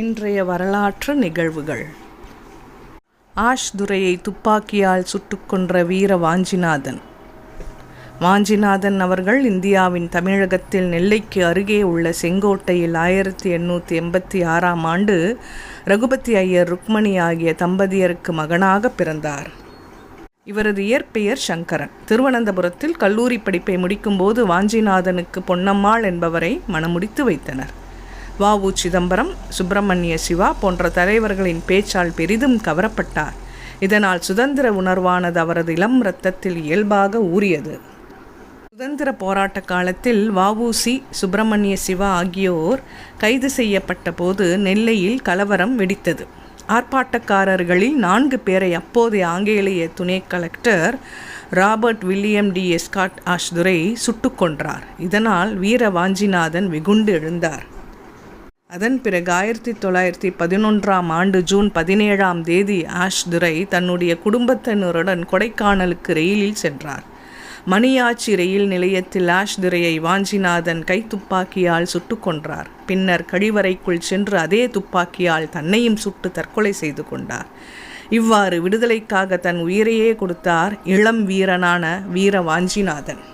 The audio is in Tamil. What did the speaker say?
இன்றைய வரலாற்று நிகழ்வுகள். ஆஷ் துரையை துப்பாக்கியால் சுட்டுக்கொன்ற வீர வாஞ்சிநாதன். வாஞ்சிநாதன் அவர்கள் இந்தியாவின் தமிழகத்தில் நெல்லைக்கு அருகே உள்ள செங்கோட்டையில் ஆயிரத்தி எண்ணூற்றி எண்பத்தி ஆறாம் ஆண்டு ரகுபதி ஐயர் ருக்மணி ஆகிய தம்பதியருக்கு மகனாக பிறந்தார். இவரது இயற்பெயர் சங்கரன். திருவனந்தபுரத்தில் கல்லூரி படிப்பை முடிக்கும்போது வாஞ்சிநாதனுக்கு பொன்னம்மாள் என்பவரை மணமுடித்து வைத்தனர். வ உ சிதம்பரம் சுப்பிரமணிய சிவா போன்ற தலைவர்களின் பேச்சால் பெரிதும் கவரப்பட்டார். இதனால் சுதந்திர உணர்வானது அவரது இளம் இரத்தத்தில் இயல்பாக ஊறியது. சுதந்திர போராட்ட காலத்தில் வஉசி சுப்பிரமணிய சிவா ஆகியோர் கைது செய்யப்பட்ட போது நெல்லையில் கலவரம் வெடித்தது. ஆர்ப்பாட்டக்காரர்களில் நான்கு பேரை அப்போதைய ஆங்கிலேய துணை collector Robert William D. Escourt ஆஷ்துரை சுட்டுக் கொன்றார். இதனால் வீர வாஞ்சிநாதன் வெகுண்டு எழுந்தார். அதன் பிறகு ஆயிரத்தி தொள்ளாயிரத்தி பதினொன்றாம் ஆண்டு ஜூன் பதினேழாம் தேதி ஆஷ் துரை தன்னுடைய குடும்பத்தினருடன் கொடைக்கானலுக்கு ரயிலில் சென்றார். மணியாச்சி ரயில் நிலையத்தில் ஆஷ் துரையை வாஞ்சிநாதன் கைத்துப்பாக்கியால் சுட்டு கொன்றார். பின்னர் கழிவறைக்குள் சென்று அதே துப்பாக்கியால் தன்னையும் சுட்டு தற்கொலை செய்து கொண்டார். இவ்வாறு விடுதலைக்காக தன் உயிரையே கொடுத்தார் இளம் வீரனான வீர வாஞ்சிநாதன்